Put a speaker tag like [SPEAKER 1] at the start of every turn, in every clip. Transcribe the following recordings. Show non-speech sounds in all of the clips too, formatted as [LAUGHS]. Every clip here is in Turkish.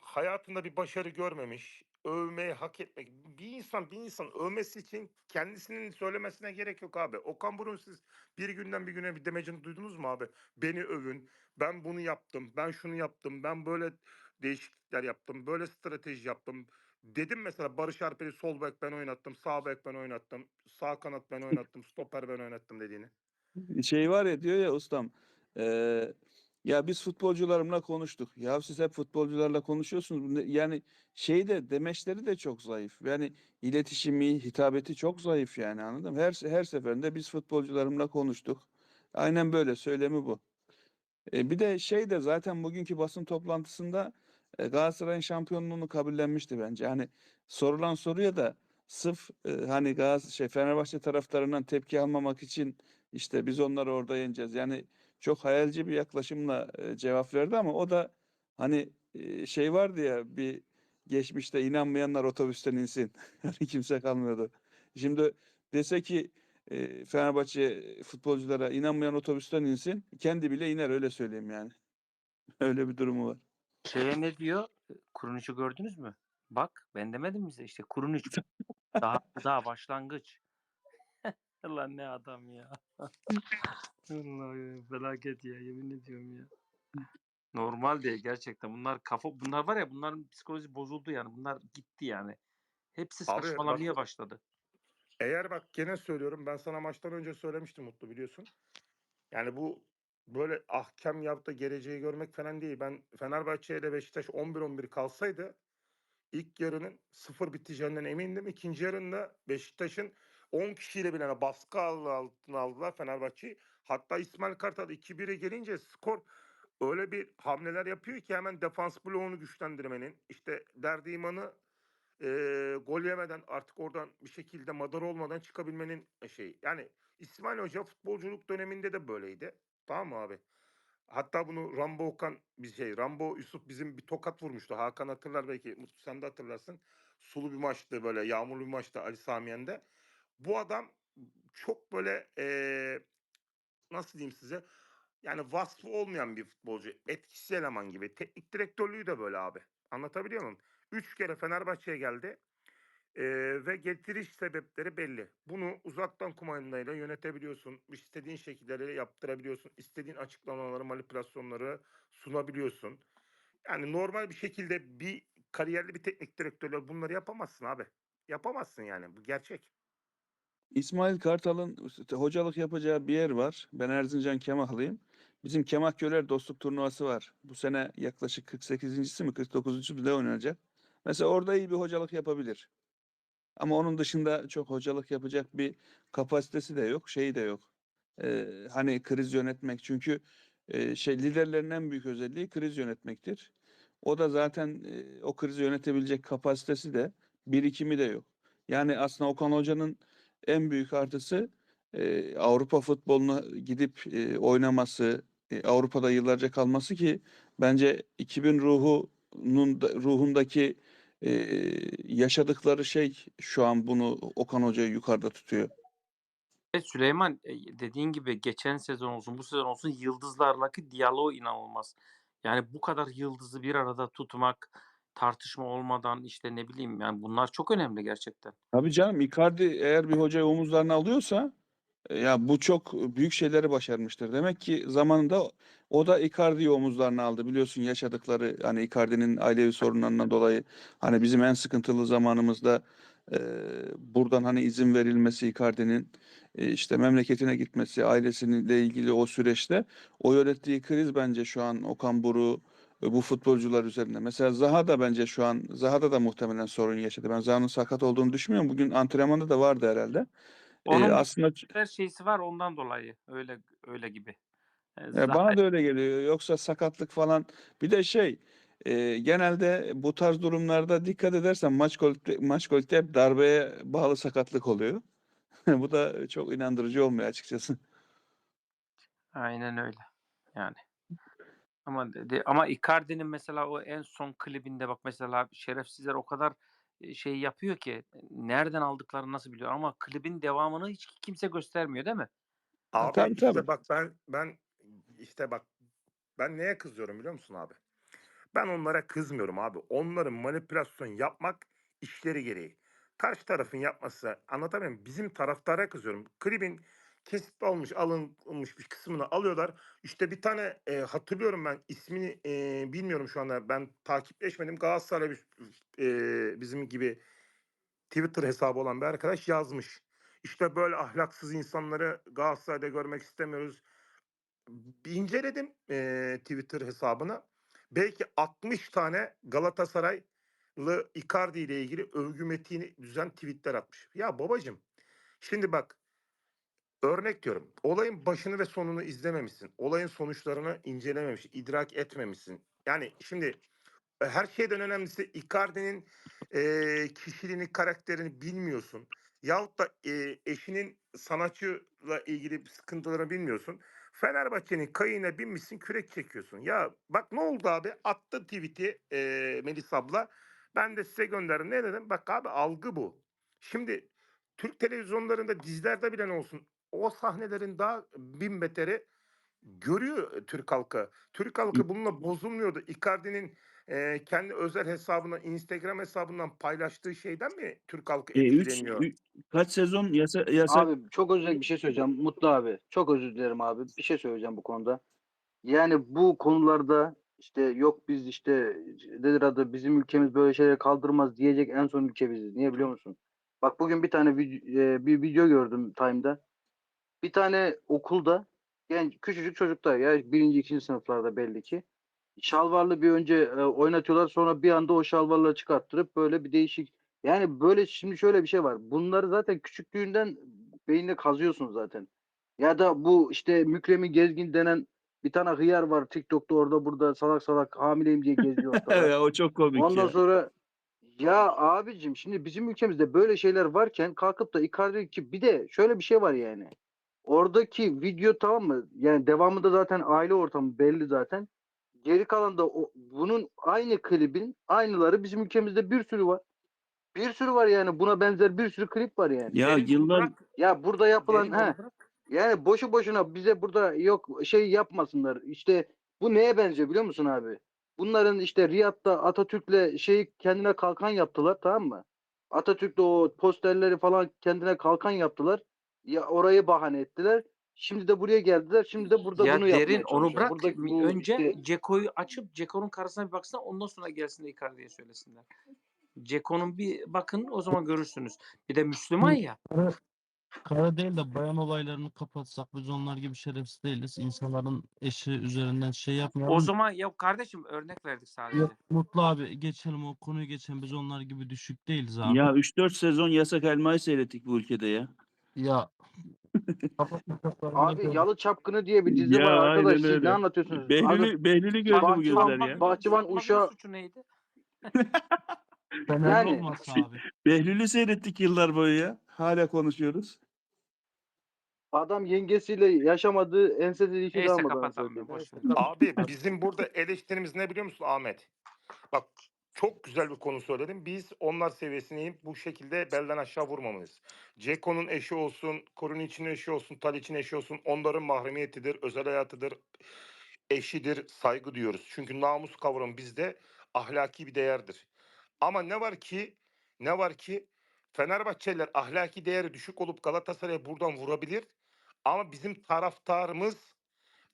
[SPEAKER 1] hayatında bir başarı görmemiş, övmeyi hak etmek bir insan bir insan övmesi için kendisinin söylemesine gerek yok abi. Okan Buruk'un siz bir günden bir güne bir demecini duydunuz mu abi? Beni övün, ben bunu yaptım, ben şunu yaptım, ben böyle değişiklikler yaptım, böyle strateji yaptım. Dedim mesela Barış Alper'i sol bek ben oynattım, sağ bek ben oynattım, sağ kanat ben oynattım, stoper ben oynattım dediğini.
[SPEAKER 2] Şey var ya diyor ya ustam eee, ya biz futbolcularımla konuştuk. Ya siz hep futbolcularla konuşuyorsunuz. Yani şey de demeçleri de çok zayıf. Yani iletişimi, hitabeti çok zayıf yani anladın mı? Her her seferinde biz futbolcularımla konuştuk. Aynen böyle söylemi bu. E, bir de şey de zaten bugünkü basın toplantısında e, Galatasaray'ın şampiyonluğunu kabullenmişti bence. Hani sorulan soruya da sırf e, hani Galatasaray şey Fenerbahçe taraftarından tepki almamak için işte biz onları orada yeneceğiz. Yani çok hayalci bir yaklaşımla cevap verdi ama o da hani şey vardı ya bir geçmişte inanmayanlar otobüsten insin. Yani [LAUGHS] kimse kalmıyordu. Şimdi dese ki Fenerbahçe futbolculara inanmayan otobüsten insin. Kendi bile iner öyle söyleyeyim yani. [LAUGHS] Öyle bir durumu var.
[SPEAKER 3] Şeye ne diyor? Kurunç'u gördünüz mü? Bak ben demedim mi size işte Kurunç daha daha başlangıç. Lan ne adam ya. [LAUGHS] Vallahi felaket ya yemin ediyorum ya. Normal değil gerçekten. Bunlar kafa bunlar var ya bunların psikolojisi bozuldu yani. Bunlar gitti yani. Hepsi
[SPEAKER 1] Abi bak-
[SPEAKER 3] saçmalamaya başladı.
[SPEAKER 1] Eğer bak gene söylüyorum ben sana maçtan önce söylemiştim Mutlu biliyorsun. Yani bu böyle ahkam yaptı geleceği görmek falan değil. Ben Fenerbahçe ile Beşiktaş 11-11 kalsaydı ilk yarının sıfır biteceğinden emindim. İkinci yarında Beşiktaş'ın 10 kişiyle bile baskı al- altına aldılar Fenerbahçe'yi. Hatta İsmail Kartal 2-1'e gelince skor öyle bir hamleler yapıyor ki hemen defans bloğunu güçlendirmenin işte derdi imanı eee, gol yemeden artık oradan bir şekilde madar olmadan çıkabilmenin şey. Yani İsmail Hoca futbolculuk döneminde de böyleydi. Tamam mı abi? Hatta bunu Rambo Okan bir şey Rambo Yusuf bizim bir tokat vurmuştu. Hakan hatırlar belki Mutlu sen de hatırlarsın. Sulu bir maçtı böyle yağmurlu bir maçtı Ali Samiyen'de. Bu adam çok böyle eee, nasıl diyeyim size yani vasfı olmayan bir futbolcu. Etkisiz eleman gibi. Teknik direktörlüğü de böyle abi. Anlatabiliyor muyum? Üç kere Fenerbahçe'ye geldi. Ee, ve getiriş sebepleri belli. Bunu uzaktan kumandayla yönetebiliyorsun. İstediğin şekilleri yaptırabiliyorsun. İstediğin açıklamaları, manipülasyonları sunabiliyorsun. Yani normal bir şekilde bir kariyerli bir teknik direktörle bunları yapamazsın abi. Yapamazsın yani. Bu gerçek.
[SPEAKER 2] İsmail Kartal'ın hocalık yapacağı bir yer var. Ben Erzincan Kemahlıyım. Bizim Kemahköler dostluk turnuvası var. Bu sene yaklaşık 48.si mi 49.sü mi ne oynanacak? Mesela orada iyi bir hocalık yapabilir. Ama onun dışında çok hocalık yapacak bir kapasitesi de yok, şeyi de yok. Ee, hani kriz yönetmek çünkü e, şey liderlerin en büyük özelliği kriz yönetmektir. O da zaten e, o krizi yönetebilecek kapasitesi de birikimi de yok. Yani aslında Okan Hoca'nın en büyük artısı e, Avrupa futboluna gidip e, oynaması, e, Avrupa'da yıllarca kalması ki bence 2000 ruhunun da- ruhundaki e, yaşadıkları şey şu an bunu Okan Hoca'yı yukarıda tutuyor.
[SPEAKER 3] Evet Süleyman dediğin gibi geçen sezon olsun bu sezon olsun yıldızlarlaki diyaloğu inanılmaz. Yani bu kadar yıldızı bir arada tutmak tartışma olmadan işte ne bileyim yani bunlar çok önemli gerçekten.
[SPEAKER 2] Tabii canım Icardi eğer bir hocayı omuzlarına alıyorsa e, ya bu çok büyük şeyleri başarmıştır. Demek ki zamanında o da Icardi'yi omuzlarına aldı. Biliyorsun yaşadıkları hani Icardi'nin ailevi sorunlarından dolayı hani bizim en sıkıntılı zamanımızda e, buradan hani izin verilmesi Icardi'nin e, işte memleketine gitmesi ailesiyle ilgili o süreçte o yönettiği kriz bence şu an Okan Buruk e, bu futbolcular üzerinde. Mesela Zaha da bence şu an Zaha'da da muhtemelen sorun yaşadı. Ben Zaha'nın sakat olduğunu düşünmüyorum. Bugün antrenmanda da vardı herhalde. E,
[SPEAKER 3] Onun
[SPEAKER 2] aslında
[SPEAKER 3] her şeysi var ondan dolayı öyle öyle gibi. E,
[SPEAKER 2] Ya
[SPEAKER 3] Zaha-
[SPEAKER 2] bana da öyle geliyor. Yoksa sakatlık falan. Bir de şey e, genelde bu tarz durumlarda dikkat edersen maç golü, maç golü hep darbeye bağlı sakatlık oluyor. [LAUGHS] Bu da çok inandırıcı olmuyor açıkçası.
[SPEAKER 3] Aynen öyle. Yani. Ama dedi ama Icardi'nin mesela o en son klibinde bak mesela şerefsizler o kadar e, şey yapıyor ki nereden aldıklarını nasıl biliyor ama klibin devamını hiç kimse göstermiyor değil mi?
[SPEAKER 1] Abi
[SPEAKER 2] tabii,
[SPEAKER 1] işte
[SPEAKER 2] tabii.
[SPEAKER 1] bak ben ben işte bak ben neye kızıyorum biliyor musun abi? Ben onlara kızmıyorum abi. Onların manipülasyon yapmak işleri gereği. Karşı tarafın yapması anlatamıyor muyum? Bizim taraftara kızıyorum. Klibin kesit almış alınmış bir kısmını alıyorlar. İşte bir tane e, hatırlıyorum ben ismini e, bilmiyorum şu anda ben takipleşmedim. Galatasaray bir- e, bizim gibi Twitter hesabı olan bir arkadaş yazmış. İşte böyle ahlaksız insanları Galatasaray'da görmek istemiyoruz. Bir inceledim eee, Twitter hesabını. Belki 60 tane Galatasaraylı Icardi ile ilgili övgü metini düzen tweetler atmış. Ya babacım şimdi bak örnek diyorum. Olayın başını ve sonunu izlememişsin. Olayın sonuçlarını incelememiş, idrak etmemişsin. Yani şimdi e, her şeyden önemlisi Icardi'nin eee kişiliğini, karakterini bilmiyorsun. Yahut da eee, eşinin sanatçıyla ilgili sıkıntılarını bilmiyorsun. Fenerbahçe'nin kayığına binmişsin, kürek çekiyorsun. Ya bak ne oldu abi? Attı tweet'i eee Melis abla. Ben de size gönderdim. Ne dedim? Bak abi algı bu. Şimdi Türk televizyonlarında dizilerde bile ne olsun o sahnelerin daha bin beteri görüyor Türk halkı. Türk halkı bununla bozulmuyordu. Icardi'nin e, kendi özel hesabına, Instagram hesabından paylaştığı şeyden mi Türk halkı
[SPEAKER 2] E, üç,
[SPEAKER 1] etkileniyor?
[SPEAKER 2] ü- kaç sezon yasa, yasak
[SPEAKER 4] Abi çok özür bir şey söyleyeceğim. Mutlu abi. Çok özür dilerim abi. Bir şey söyleyeceğim bu konuda. Yani bu konularda işte yok biz işte nedir adı bizim ülkemiz böyle şeyleri kaldırmaz diyecek en son ülke biziz. Niye biliyor musun? Bak bugün bir tane vid- e, bir video gördüm Time'da. Bir tane okulda genç küçücük çocuklar ya birinci ikinci sınıflarda belli ki şalvarlı bir önce e, oynatıyorlar sonra bir anda o şalvarları çıkarttırıp böyle bir değişik yani böyle şimdi şöyle bir şey var. Bunları zaten küçüklüğünden beynine kazıyorsun zaten. Ya da bu işte Mükremin Gezgin denen bir tane hıyar var TikTok'ta orada burada salak salak hamileyim diye geziyor
[SPEAKER 2] ya, [LAUGHS] o çok komik
[SPEAKER 4] Ondan
[SPEAKER 2] ya.
[SPEAKER 4] sonra ya abicim şimdi bizim ülkemizde böyle şeyler varken kalkıp da Icardi ki bir de şöyle bir şey var yani. Oradaki video tamam mı? Yani devamında zaten aile ortamı belli zaten. Geri kalan da o, bunun aynı klibin aynıları bizim ülkemizde bir sürü var. Bir sürü var yani buna benzer bir sürü klip var yani.
[SPEAKER 2] Ya
[SPEAKER 3] Derin,
[SPEAKER 2] yıllar
[SPEAKER 3] bırak,
[SPEAKER 4] Ya burada yapılan
[SPEAKER 3] bırak.
[SPEAKER 4] yani boşu boşuna bize burada yok şey yapmasınlar. İşte bu neye benziyor biliyor musun abi? Bunların işte Riyad'da Atatürk'le şey kendine kalkan yaptılar tamam mı? Atatürk'le o posterleri falan kendine kalkan yaptılar. Ya orayı bahane ettiler. Şimdi de buraya geldiler. Şimdi de burada
[SPEAKER 3] ya
[SPEAKER 4] bunu yapmaya
[SPEAKER 3] derin onu bırak.
[SPEAKER 4] Buradaki
[SPEAKER 3] mi-
[SPEAKER 4] bu
[SPEAKER 3] önce
[SPEAKER 4] işte-
[SPEAKER 3] Ceko'yu açıp Ceko'nun karşısına bir baksana ondan sonra gelsin de Icardi'ye söylesinler. Ceko'nun bir bakın o zaman görürsünüz. Bir de Müslüman ya.
[SPEAKER 5] Kara, kara değil de bayan olaylarını kapatsak biz onlar gibi şerefsiz değiliz. İnsanların eşi üzerinden şey yapmayalım.
[SPEAKER 3] O zaman ya kardeşim örnek verdik sadece.
[SPEAKER 5] Yok, Mutlu abi geçelim o konuyu geçelim. Biz onlar gibi düşük değiliz abi.
[SPEAKER 2] ya 3-4 sezon yasak elmayı seyrettik bu ülkede ya.
[SPEAKER 5] Ya. [LAUGHS]
[SPEAKER 4] Abi. Yalı Çapkını diye bir dizi
[SPEAKER 2] Ya,
[SPEAKER 4] var arkadaş.
[SPEAKER 2] aynen
[SPEAKER 4] Siz
[SPEAKER 2] öyle.
[SPEAKER 4] ne anlatıyorsunuz? Abi,
[SPEAKER 2] Behlül'ü, Behlül'ü gördü bu
[SPEAKER 4] Bahçıvan-
[SPEAKER 2] gözler ya.
[SPEAKER 4] Bahçıvan uşağı-
[SPEAKER 3] suçu neydi? [LAUGHS]
[SPEAKER 5] Fenerli
[SPEAKER 4] yani-
[SPEAKER 5] olmasa abi.
[SPEAKER 2] Behlül'ü seyrettik yıllar boyu ya. Hala konuşuyoruz.
[SPEAKER 4] adam yengesiyle yaşamadığı ensede ilişki
[SPEAKER 3] Neyse
[SPEAKER 4] kalmadı.
[SPEAKER 3] kapatalım
[SPEAKER 4] anasını
[SPEAKER 3] ya, boş
[SPEAKER 4] satayım.
[SPEAKER 3] ver.
[SPEAKER 1] Abi bizim burada eleştirimiz ne biliyor musun Ahmet? Bak çok güzel bir konu söyledim. Biz onlar seviyesine inip bu şekilde belden aşağı vurmamalıyız. Ceko'nun eşi olsun, Korunic'in eşi olsun, Tadiç'in eşi olsun onların mahremiyetidir, özel hayatıdır, eşidir, saygı diyoruz. Çünkü namus kavramı bizde ahlaki bir değerdir. Ama ne var ki, ne var ki Fenerbahçeliler ahlaki değeri düşük olup Galatasaray'a buradan vurabilir. Ama bizim taraftarımız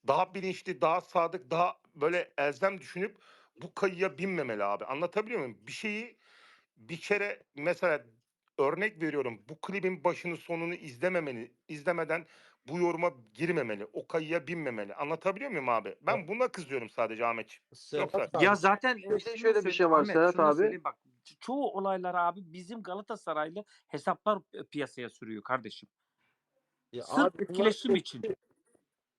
[SPEAKER 1] daha bilinçli, daha sadık, daha böyle elzem düşünüp bu kayıya binmemeli abi. Anlatabiliyor muyum? Bir şeyi bir kere mesela örnek veriyorum. Bu klibin başını sonunu izlememeli, izlemeden bu yoruma girmemeli. O kayıya binmemeli. Anlatabiliyor muyum abi? Ben buna kızıyorum sadece Ahmetciğim. Yoksa
[SPEAKER 3] Ya zaten şunu
[SPEAKER 4] şöyle bir şey var
[SPEAKER 3] Ahmet,
[SPEAKER 4] Serhat abi.
[SPEAKER 3] bak. ço- Çoğu olaylar abi bizim Galatasaraylı hesaplar e, piyasaya sürüyor kardeşim.
[SPEAKER 5] Ya
[SPEAKER 3] Sırf
[SPEAKER 5] abi bunlar-
[SPEAKER 3] etkileşim için.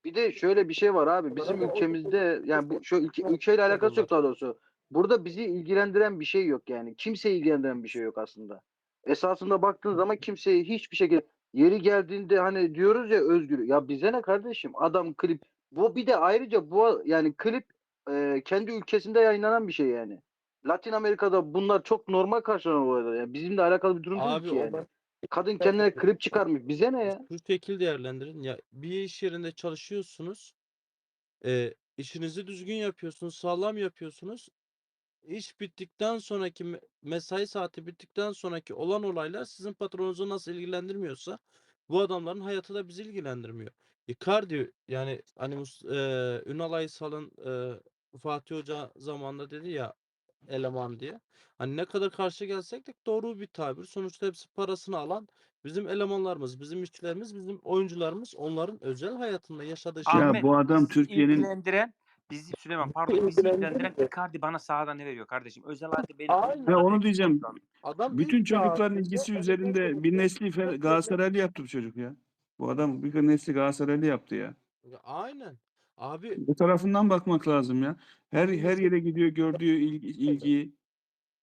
[SPEAKER 4] Bir de şöyle bir şey var abi. Bizim ülkemizde yani bu şu ülke, ülkeyle alakası yok daha doğrusu. Burada bizi ilgilendiren bir şey yok yani. Kimseyi ilgilendiren bir şey yok aslında. Esasında baktığın zaman kimseyi hiçbir şekilde yeri geldiğinde hani diyoruz ya özgür. Ya bize ne kardeşim? Adam klip bu bir de ayrıca bu yani klip e, kendi ülkesinde yayınlanan bir şey yani. Latin Amerika'da bunlar çok normal karşılanan olaylar. Yani bizimle alakalı bir durum değil
[SPEAKER 5] Abi
[SPEAKER 4] ki yani. Kadın kendine klip çıkarmış. Bize ne ya?
[SPEAKER 5] şu şekilde değerlendirin. Ya bir iş yerinde çalışıyorsunuz. E, işinizi düzgün yapıyorsunuz, sağlam yapıyorsunuz. iş bittikten sonraki me- mesai saati bittikten sonraki olan olaylar sizin patronunuzu nasıl ilgilendirmiyorsa bu adamların hayatı da bizi ilgilendirmiyor. Icardi yani hani Mus- eee, Ünal Aysal'ın eee, Fatih Hoca zamanında dedi ya eleman diye. Hani ne kadar karşı gelsek de doğru bir tabir. Sonuçta hepsi parasını alan bizim elemanlarımız, bizim işçilerimiz, bizim oyuncularımız onların özel hayatında yaşadığı şey.
[SPEAKER 2] Ya
[SPEAKER 3] Ahmet,
[SPEAKER 2] bu adam
[SPEAKER 3] bizi
[SPEAKER 2] Türkiye'nin-
[SPEAKER 3] ilgilendiren bizi Süleyman pardon bizi ilgilendiren Icardi bana sahada ne veriyor kardeşim? Özel hayatı benim.
[SPEAKER 5] Aynen.
[SPEAKER 2] Ya onu diyeceğim.
[SPEAKER 5] Adam
[SPEAKER 2] Bütün
[SPEAKER 5] ilk
[SPEAKER 2] çocukların ilgisi üzerinde bir nesli Fe- Galatasaraylı yaptı bu çocuk ya. Bu adam bir nesli Galatasaraylı yaptı ya.
[SPEAKER 5] Aynen. Abi
[SPEAKER 2] Bu tarafından bakmak lazım ya. Her her yere gidiyor gördüğü ilgi, ilgiyi.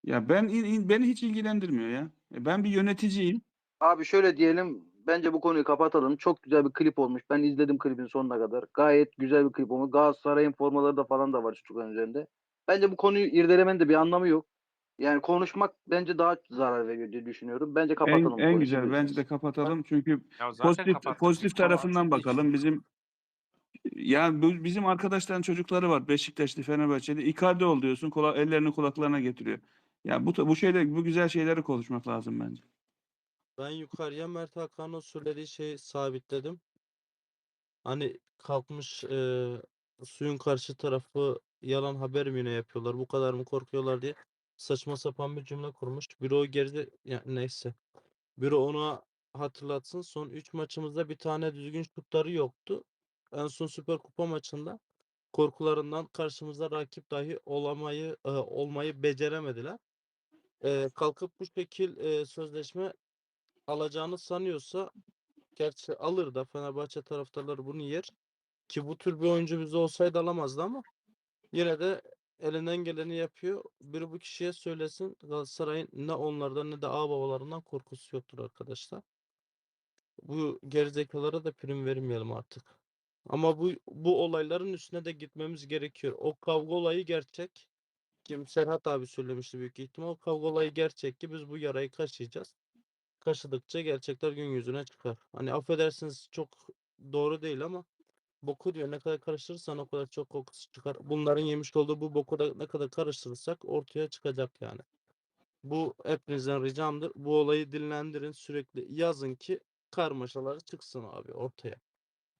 [SPEAKER 2] Ya ben beni hiç ilgilendirmiyor ya. E, Ben bir yöneticiyim.
[SPEAKER 4] Abi şöyle diyelim bence bu konuyu kapatalım. Çok güzel bir klip olmuş. Ben izledim klibin sonuna kadar. Gayet güzel bir klip olmuş. Galatasaray'ın formaları da falan da var çocukların üzerinde. Bence bu konuyu irdelemenin de bir anlamı yok. Yani konuşmak bence daha zarar veriyor diye düşünüyorum. Bence
[SPEAKER 2] En,
[SPEAKER 4] kapatalım. bu
[SPEAKER 2] en
[SPEAKER 4] konuyu.
[SPEAKER 2] güzel bence de kapatalım çünkü pozitif
[SPEAKER 3] kapattık.
[SPEAKER 2] pozitif tarafından bakalım. Bizim ya bu- bizim arkadaşların çocukları var. Beşiktaşlı, Fenerbahçe'de. Icardi ol diyorsun. Kula, ellerini kulaklarına getiriyor. Ya bu bu şeyler bu güzel şeyleri konuşmak lazım bence.
[SPEAKER 5] ben yukarıya Mert Hakan'ın söylediği şeyi sabitledim. Hani kalkmış eee, suyun karşı tarafı yalan haber mi ne yapıyorlar? Bu kadar mı korkuyorlar diye saçma sapan bir cümle kurmuş. Biri o geride ya neyse. Biri ona hatırlatsın. Son 3 maçımızda bir tane düzgün şutları yoktu. En son Süper Kupa maçında korkularından karşımızda rakip dahi olamayı e, olmayı beceremediler. E, kalkıp bu şekil e, sözleşme alacağını sanıyorsa gerçi alır da Fenerbahçe taraftarları bunu yer. Ki bu tür bir oyuncu bizde olsaydı alamazdı ama yine de elinden geleni yapıyor. Biri bu kişiye söylesin Galatasaray'ın ne onlardan ne de ağababalarından korkusu yoktur arkadaşlar. Bu gerizekalara da prim vermeyelim artık. Ama bu bu olayların üstüne de gitmemiz gerekiyor. O kavga olayı gerçek. Kim Serhat abi söylemişti büyük ihtimal. O kavga olayı gerçek ki biz bu yarayı kaşıyacağız. Kaşıdıkça gerçekler gün yüzüne çıkar. Hani affedersiniz çok doğru değil ama boku diyor ne kadar karıştırırsan o kadar çok kokusu çıkar. Bunların yemiş olduğu bu boku da ne kadar karıştırırsak ortaya çıkacak yani. Bu hepinizden ricamdır. Bu olayı dinlendirin sürekli yazın ki karmaşalar çıksın abi ortaya.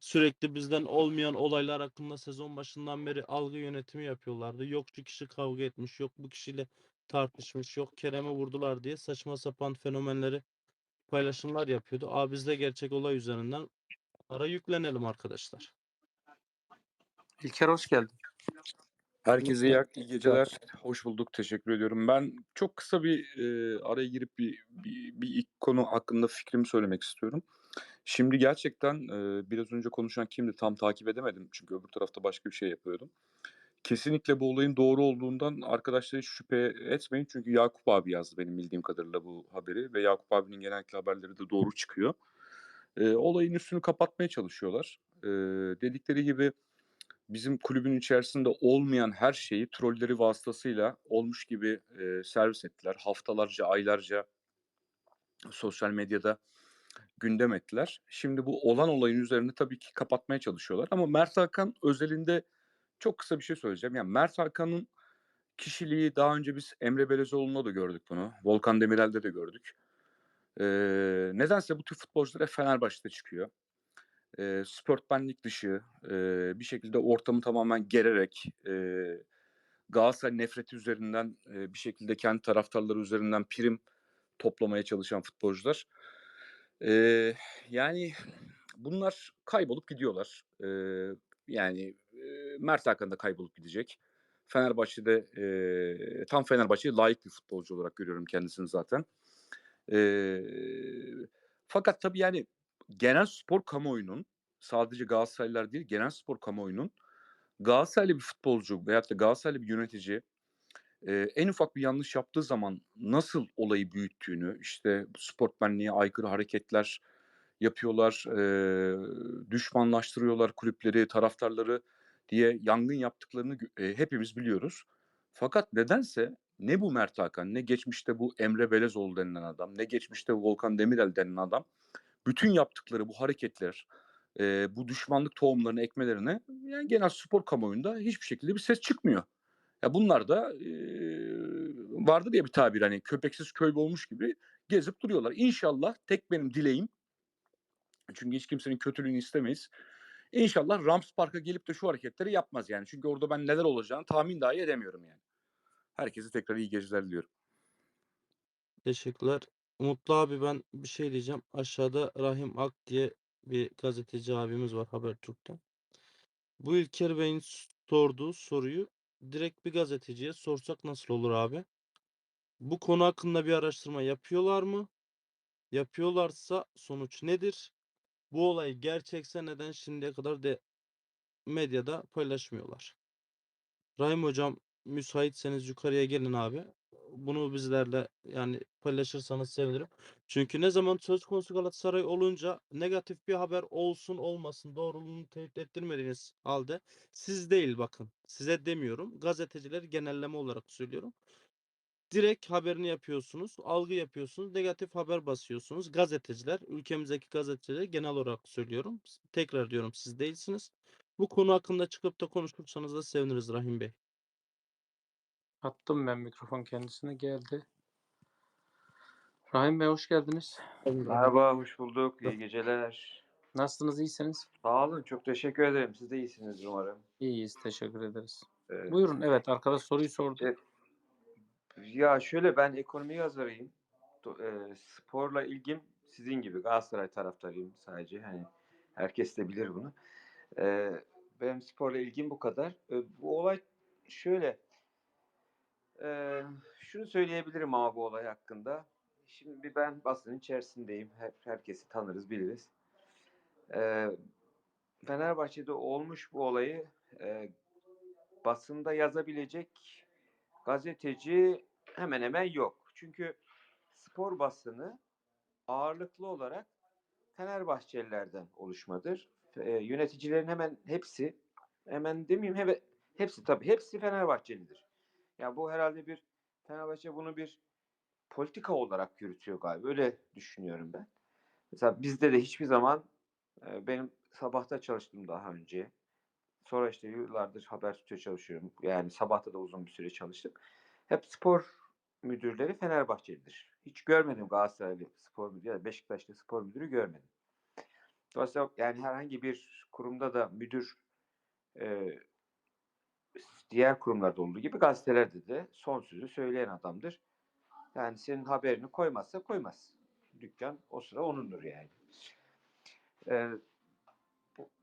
[SPEAKER 5] Sürekli bizden olmayan olaylar hakkında sezon başından beri algı yönetimi yapıyorlardı. Yok şu kişi kavga etmiş, yok bu kişiyle tartışmış, yok Kerem'e vurdular diye saçma sapan fenomenleri paylaşımlar yapıyordu. Abi biz de gerçek olay üzerinden ara yüklenelim arkadaşlar.
[SPEAKER 3] İlker hoş geldin.
[SPEAKER 6] Herkese iyi, iyi geceler. Hoş bulduk. Teşekkür ediyorum. Ben çok kısa bir e, araya girip bir, bir, bir ilk konu hakkında fikrimi söylemek istiyorum. Şimdi gerçekten e, biraz önce konuşan kimdi tam takip edemedim. Çünkü öbür tarafta başka bir şey yapıyordum. Kesinlikle bu olayın doğru olduğundan arkadaşlar hiç şüphe etmeyin. Çünkü Yakup abi yazdı benim bildiğim kadarıyla bu haberi. Ve Yakup abinin genellikle haberleri de doğru çıkıyor. E, olayın üstünü kapatmaya çalışıyorlar. E, dedikleri gibi bizim kulübün içerisinde olmayan her şeyi trolleri vasıtasıyla olmuş gibi e, servis ettiler. Haftalarca, aylarca sosyal medyada gündem ettiler. Şimdi bu olan olayın üzerine tabii ki kapatmaya çalışıyorlar. Ama Mert Hakan özelinde çok kısa bir şey söyleyeceğim. Yani Mert Hakan'ın kişiliği daha önce biz Emre Belezoğlu'nda da gördük bunu. Volkan Demirel'de de gördük. Ee, nedense bu tür futbolcular hep Fenerbahçe'de çıkıyor e, sportmenlik dışı e, bir şekilde ortamı tamamen gererek e, Galatasaray nefreti üzerinden e, bir şekilde kendi taraftarları üzerinden prim toplamaya çalışan futbolcular. E, yani bunlar kaybolup gidiyorlar. E, yani e, Mert Hakan da kaybolup gidecek. Fenerbahçe'de e, tam Fenerbahçe'ye layık bir futbolcu olarak görüyorum kendisini zaten. E, fakat tabii yani genel spor kamuoyunun sadece Galatasaraylılar değil genel spor kamuoyunun Galatasaraylı bir futbolcu veyahut da Galatasaraylı bir yönetici e, en ufak bir yanlış yaptığı zaman nasıl olayı büyüttüğünü işte sportmenliğe aykırı hareketler yapıyorlar, e, düşmanlaştırıyorlar kulüpleri, taraftarları diye yangın yaptıklarını e, hepimiz biliyoruz. Fakat nedense ne bu Mert Hakan, ne geçmişte bu Emre Belezoğlu denilen adam, ne geçmişte Volkan Demirel denilen adam bütün yaptıkları bu hareketler, e, bu düşmanlık tohumlarını ekmelerine yani genel spor kamuoyunda hiçbir şekilde bir ses çıkmıyor. Ya bunlar da e, vardır ya bir tabir hani köpeksiz köy olmuş gibi gezip duruyorlar. İnşallah tek benim dileğim çünkü hiç kimsenin kötülüğünü istemeyiz. İnşallah Rams Park'a gelip de şu hareketleri yapmaz yani. Çünkü orada ben neler olacağını tahmin dahi edemiyorum yani. Herkese tekrar iyi geceler diliyorum.
[SPEAKER 5] Teşekkürler. Mutlu abi ben bir şey diyeceğim. Aşağıda Rahim Ak diye bir gazeteci abimiz var Habertürk'ten. Bu İlker Bey'in sorduğu soruyu direkt bir gazeteciye sorsak nasıl olur abi? Bu konu hakkında bir araştırma yapıyorlar mı? Yapıyorlarsa sonuç nedir? Bu olay gerçekse neden şimdiye kadar de medyada paylaşmıyorlar? Rahim hocam müsaitseniz yukarıya gelin abi. Bunu bizlerle yani paylaşırsanız sevinirim. Çünkü ne zaman söz konusu Galatasaray olunca negatif bir haber olsun olmasın doğruluğunu teyit ettirmediğiniz halde siz değil bakın size demiyorum gazeteciler genelleme olarak söylüyorum. Direkt haberini yapıyorsunuz, algı yapıyorsunuz, negatif haber basıyorsunuz. Gazeteciler, ülkemizdeki gazeteciler genel olarak söylüyorum. Tekrar diyorum siz değilsiniz. Bu konu hakkında çıkıp da konuşursanız da seviniriz Rahim Bey.
[SPEAKER 3] Attım ben mikrofon kendisine geldi. Rahim Bey hoş geldiniz.
[SPEAKER 7] Merhaba, hoş bulduk. İyi geceler.
[SPEAKER 3] Nasılsınız? iyisiniz?
[SPEAKER 7] Sağ olun, çok teşekkür ederim. Siz de iyisiniz umarım.
[SPEAKER 3] İyiyiz. Teşekkür ederiz.
[SPEAKER 7] Ee,
[SPEAKER 3] Buyurun. Evet arkadaş soruyu sordu.
[SPEAKER 7] Evet. ya şöyle ben ekonomi yazarıyım. E, sporla ilgim sizin gibi Galatasaray taraftarıyım sadece. Hani herkes de bilir bunu. Ee, benim sporla ilgim bu kadar. Ee, bu olay şöyle. Ee, şunu söyleyebilirim ama bu olay hakkında. Şimdi ben basının içerisindeyim. Her, herkesi tanırız, biliriz. Ee, Fenerbahçe'de olmuş bu olayı e, basında yazabilecek gazeteci hemen hemen yok. Çünkü spor basını ağırlıklı olarak Fenerbahçelilerden oluşmadır. E, yöneticilerin hemen hepsi, hemen demeyeyim hep, hepsi tabii hepsi Fenerbahçelidir. Ya bu herhalde bir Fenerbahçe bunu bir politika olarak yürütüyor galiba. Öyle düşünüyorum ben. Mesela bizde de hiçbir zaman e, benim sabahta çalıştım daha önce. Sonra işte yıllardır Habertürk'te çalışıyorum. Yani sabahta da uzun bir süre çalıştım. Hep spor müdürleri Fenerbahçelidir. Hiç görmedim Galatasaraylı spor müdürü ya da Beşiktaşlı spor müdürü görmedim. Dolayısıyla yani herhangi bir kurumda da müdür e, diğer kurumlarda olduğu gibi gazetelerde de son sözü söyleyen adamdır. Yani senin haberini koymazsa koymaz. Dükkan o sıra onundur yani. Ee,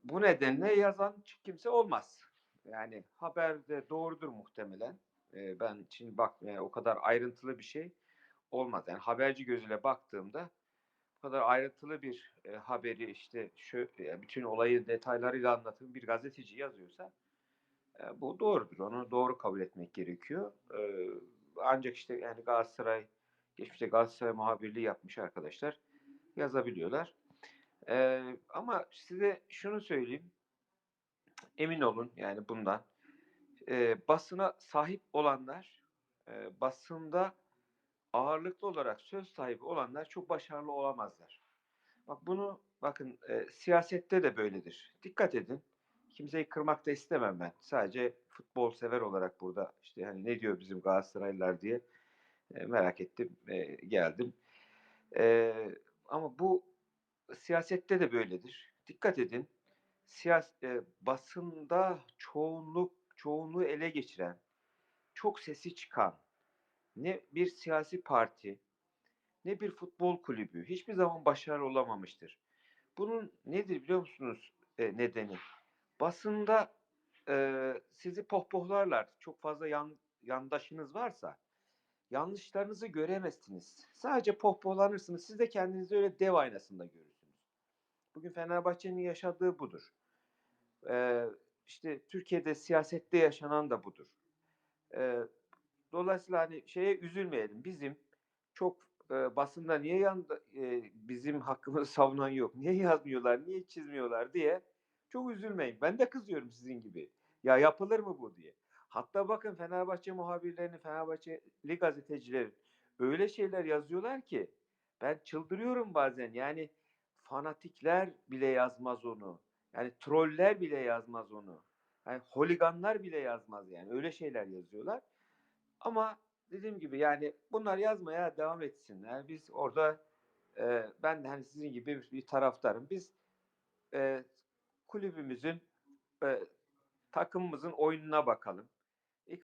[SPEAKER 7] bu, nedenle yazan kimse olmaz. Yani haberde doğrudur muhtemelen. Ee, ben şimdi bak yani o kadar ayrıntılı bir şey olmaz. Yani haberci gözüyle baktığımda bu kadar ayrıntılı bir e, haberi işte şu e, bütün olayı detaylarıyla anlatan bir gazeteci yazıyorsa e, bu doğrudur. Onu doğru kabul etmek gerekiyor. Ancak işte yani Galatasaray geçmişte Galatasaray muhabirliği yapmış arkadaşlar yazabiliyorlar. Ama size şunu söyleyeyim. Emin olun yani bundan. Basına sahip olanlar basında ağırlıklı olarak söz sahibi olanlar çok başarılı olamazlar. Bak bunu bakın e, siyasette de böyledir. Dikkat edin. Kimseyi kırmak da istemem ben. Sadece futbol sever olarak burada işte hani ne diyor bizim Galatasaraylılar diye e, merak ettim, geldim. E, ama bu siyasette de böyledir. Dikkat edin. Siyas e, basında çoğunluk çoğunluğu ele geçiren, çok sesi çıkan ne bir siyasi parti ne bir futbol kulübü hiçbir zaman başarılı olamamıştır. Bunun nedir biliyor musunuz e, nedeni? Basında e, sizi pohpohlarlar. Çok fazla yan, yandaşınız varsa yanlışlarınızı göremezsiniz. Sadece pohpohlanırsınız. Siz de kendinizi öyle dev aynasında görürsünüz. Bugün Fenerbahçe'nin yaşadığı budur. E, işte Türkiye'de siyasette yaşanan da budur. E, dolayısıyla hani şeye üzülmeyelim. Bizim çok e, basında niye yan, e, bizim hakkımızı [LAUGHS] savunan yok, niye yazmıyorlar, niye çizmiyorlar diye çok üzülmeyin. Ben de kızıyorum sizin gibi. Ya yapılır mı bu diye. Hatta bakın Fenerbahçe muhabirlerini, Fenerbahçeli gazetecileri öyle şeyler yazıyorlar ki ben çıldırıyorum bazen. Yani fanatikler bile yazmaz onu. Yani troller bile yazmaz onu. Yani holiganlar bile yazmaz yani. Öyle şeyler yazıyorlar. Ama dediğim gibi yani bunlar yazmaya devam etsinler. Biz orada e, ben de hani sizin gibi bir, bir taraftarım. Biz e, kulübümüzün e, takımımızın oyununa bakalım.